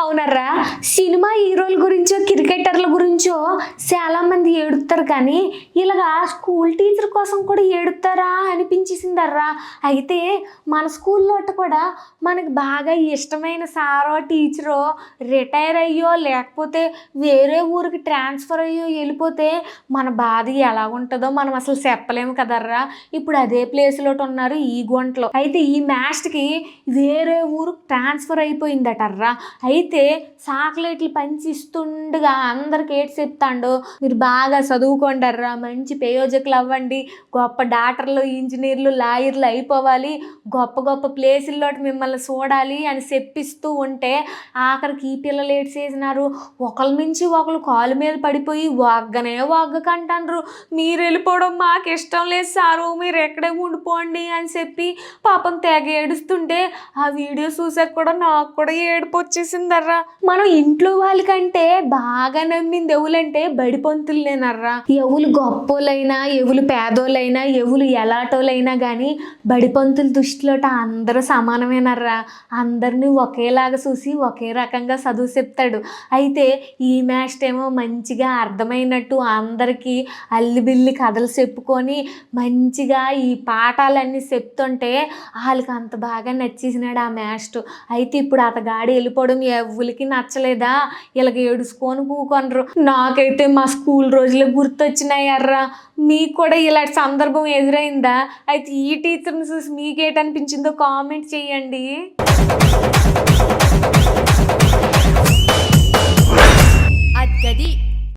అవునర్రా. Cinema హీరోల గురించో క్రికెటర్ల గురించో చాలామంది ఏడుతారు ఏడుస్తారు కానీ ఇలాగా స్కూల్ టీచర్ కోసం కూడా ఏడుతారా అనిపించేసిందర్రా. అయితే మన స్కూల్లో కూడా మనకు బాగా ఇష్టమైన సారో టీచరో రిటైర్ అయ్యో లేకపోతే వేరే ఊరికి ట్రాన్స్ఫర్ అయ్యో వెళ్ళిపోతే మన బాధ ఎలా ఉంటుందో మనం అసలు చెప్పలేము కదర్రా. ఇప్పుడు అదే ప్లేస్లో ఉన్నారు ఈ గుంటలో. అయితే ఈ మ్యాచ్కి వేరే ఊరు ట్రాన్స్ఫర్ అయిపోయిందటర్రా. అయితే అయితే చాక్లెట్లు పంచిస్తుండగా అందరికి ఏటి చెప్తాడు మీరు బాగా చదువుకుంటారా మంచి ప్రయోజకులు అవ్వండి. గొప్ప డాక్టర్లు ఇంజనీర్లు లాయర్లు అయిపోవాలి. గొప్ప గొప్ప ప్లేసుల్లో మిమ్మల్ని చూడాలి అని చెప్పిస్తూ ఉంటే ఆఖరికి ఈ పిల్లలు ఏటి చేసినారు. ఒకళ్ళ నుంచి ఒకళ్ళు కాలు మీద పడిపోయి వాగ్గనే వాగ్గకంటారు మీరు వెళ్ళిపోవడం మాకు ఇష్టం లేదు సారు మీరు ఎక్కడే ఉండిపోండి అని చెప్పి పాపం తెగ ఏడుస్తుంటే ఆ వీడియో చూసాక కూడా నాకు కూడా ఏడుపు వచ్చేసిందర్రా మనం ఇంట్లో వాళ్ళకంటే బాగా నమ్మింది ఎవలంటే బడి ఎవలు ఎవరు గొప్పోలైనా ఎవరు పేదోళ్ళైనా ఎవరు ఎలాటోలైనా కానీ బడి పంతుల దృష్టిలోట అందరూ సమానమేనర్రా. అందరినీ ఒకేలాగా చూసి ఒకే రకంగా చదువు చెప్తాడు. అయితే ఈ మ్యాచ్ ఏమో మంచిగా అర్థమైనట్టు అందరికీ అల్లిబిల్లి కథలు చెప్పుకొని మంచిగా ఈ పాఠాలన్నీ చెప్తుంటే వాళ్ళకి అంత బాగా నచ్చేసినాడు ఆ మ్యాచ్ అయితే ఇప్పుడు అతగాడి వెళ్ళిపోవడం ఎవరికి నచ్చలేదా? ఇలాగ ఏడుచుకొని కూకొనరు. నాకైతే మా స్కూల్ రోజులు గుర్తొచ్చినాయి అర్రా. మీకు కూడా ఇలాంటి సందర్భం ఎదురైందా? అయితే ఈ టీచర్ని చూసి మీకేటనిపించిందో కామెంట్ చేయండి.